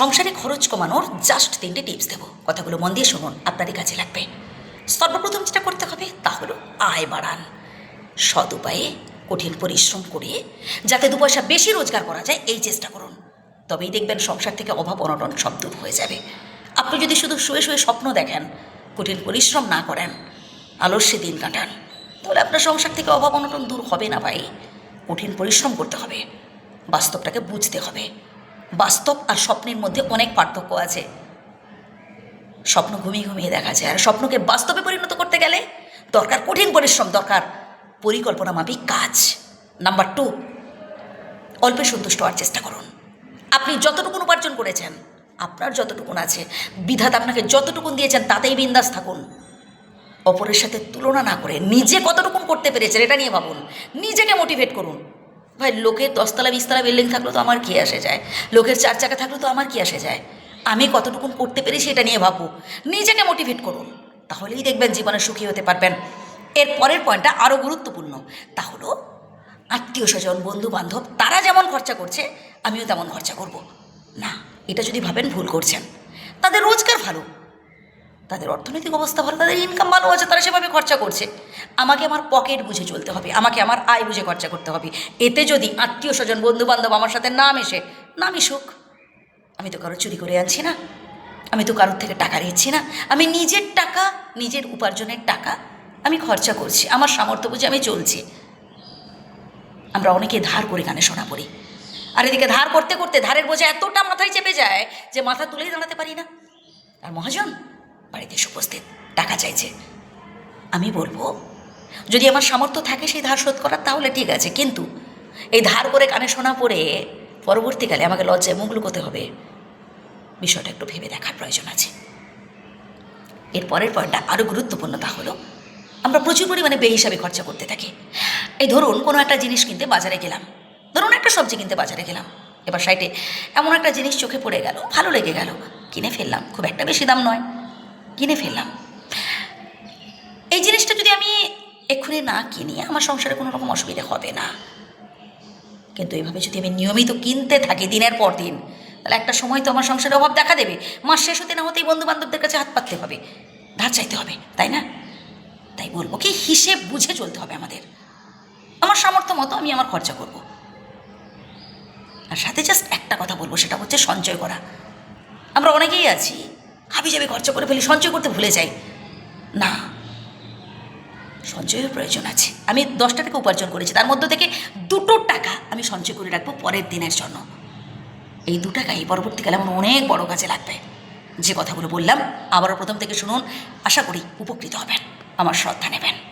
সংসারে খরচ কমানোর জাস্ট তিনটে টিপস দেবো। কথাগুলো মন দিয়ে শুনুন, আপনারই কাজে লাগবে। সর্বপ্রথম যেটা করতে হবে, তা হলো আয় বাড়ান। সৎ উপায়ে কঠিন পরিশ্রম করে যাতে দু পয়সা বেশি রোজগার করা যায়, এই চেষ্টা করুন। তবেই দেখবেন সংসার থেকে অভাব, অনটন সব দূর হয়ে যাবে। আপনি যদি শুধু শুয়ে শুয়ে স্বপ্ন দেখেন, কঠিন পরিশ্রম না করেন, আলস্যে দিন কাটান, তাহলে আপনার সংসার থেকে অভাব, অনটন দূর হবে না ভাই। কঠিন পরিশ্রম করতে হবে, বাস্তবটাকে বুঝতে হবে। বাস্তব আর স্বপ্নের মধ্যে অনেক পার্থক্য আছে। স্বপ্ন ঘুমিয়ে ঘুমিয়ে দেখা যায়। আর স্বপ্নকে বাস্তবে পরিণত করতে গেলে দরকার কঠিন পরিশ্রম, দরকার পরিকল্পনা মাফিক কাজ। নাম্বার টু, অল্পে সন্তুষ্ট হওয়ার চেষ্টা করুন। আপনি যতটুকুন উপার্জন করেছেন, আপনার যতটুকুন আছে, বিধাত আপনাকে যতটুকুন দিয়েছেন, তাতেই বিন্দাস থাকুন। অপরের সাথে তুলনা না করে নিজে কতটুকুন করতে পেরেছেন, এটা নিয়ে ভাবুন। নিজেকে মোটিভেট করুন। ভাই লোকের দশতলা, বিশতলা বিল্ডিং থাকলে তো আমার কী আসে যায়? লোকের চার চাকা থাকলে তো আমার কী আসে যায়? আমি কতটুকু করতে পেরেছি এটা নিয়ে ভাববো। নিজেকে মোটিভেট করুন, তাহলেই দেখবেন জীবনে সুখী হতে পারবেন। এর পরের পয়েন্টটা আরও গুরুত্বপূর্ণ। তা হলো, আত্মীয় স্বজন বন্ধু বান্ধব তারা যেমন খরচা করছে, আমিও তেমন খরচা করব। না, এটা যদি ভাবেন ভুল করছেন। তাদের রোজগার ভালো। তাদের অর্থনৈতিক অবস্থা ভালো, তাদের ইনকাম ভালো আছে, তারা সেভাবে খরচা করছে। আমাকে আমার পকেট বুঝে চলতে হবে, আমাকে আমার আয় বুঝে খরচা করতে হবে। এতে যদি আত্মীয় স্বজন বন্ধু বান্ধব আমার সাথে না মেশে, না মিশুক। আমি তো কারও চুরি করে আনছি না। আমি তো কারোর থেকে টাকা নিচ্ছি না। আমি নিজের টাকা, নিজের উপার্জনের টাকা আমি খরচা করছি, আমার সামর্থ্য বুঝে আমি চলছি। আমরা অনেকে ধার করে গানে শোনা পড়ি। আর এদিকে ধার করতে করতে ধারের বোঝা এতটা মাথায় চেপে যায় যে মাথা তুলেই দাঁড়াতে পারি না। আর মহাজন বাড়িতে এসে উপস্থিত টাকা চাইছে। আমি বলব, যদি আমার সামর্থ্য থাকে সেই ধার শোধ করার, তাহলে ঠিক আছে। কিন্তু এই ধার করে কানে শোনা পড়ে পরবর্তীকালে আমাকে লজ্জায় মুখ লুকোতে হবে। বিষয়টা একটু ভেবে দেখার প্রয়োজন আছে। এর পরের পয়েন্টটা আরও গুরুত্বপূর্ণ তা হলো, আমরা প্রচুর পরিমাণে বেহিসাবে খরচা করতে থাকি। এই ধরুন, কোনো একটা জিনিস কিনতে বাজারে গেলাম। ধরুন, একটা সবজি কিনতে বাজারে গেলাম। এবার সাইটে এমন একটা জিনিস চোখে পড়ে গেল, ভালো লেগে গেল। কিনে ফেললাম, খুব একটা বেশি দাম নয়। কিনে ফেললাম। এই জিনিসটা যদি আমি এক্ষুনি না কিনি, আমার সংসারে কোনো রকম অসুবিধা হবে না। কিন্তু এইভাবে যদি আমি নিয়মিত কিনতে থাকি দিনের পর দিন, তাহলে একটা সময় তো আমার সংসারে অভাব দেখা দেবে। মাস শেষ হতে না হতেই বন্ধু বান্ধবদের কাছে হাত পাততে হবে। ধার চাইতে হবে, তাই না? তাই বলব কি, হিসেব বুঝে চলতে হবে আমাদের। আমার সামর্থ্য মতো আমি আমার খরচা করব। আর সাথে জাস্ট একটা কথা বলব, সেটা হচ্ছে সঞ্চয় করা। আমরা অনেকেই আছি হাবি যাবি খরচা করে ফেলি, সঞ্চয় করতে ভুলে যাই। না, সঞ্চয়ের প্রয়োজন আছে। আমি দশটা টাকা উপার্জন করেছি, তার মধ্য থেকে দুটো টাকা আমি সঞ্চয় করে রাখব পরের দিনের জন্য। এই দু টাকাই পরবর্তীকালে আমার অনেক বড় কাজে লাগবে। যে কথাগুলো বললাম, আবারও প্রথম থেকে শুনুন, আশা করি উপকৃত হবেন। আমার শ্রদ্ধা নেবেন।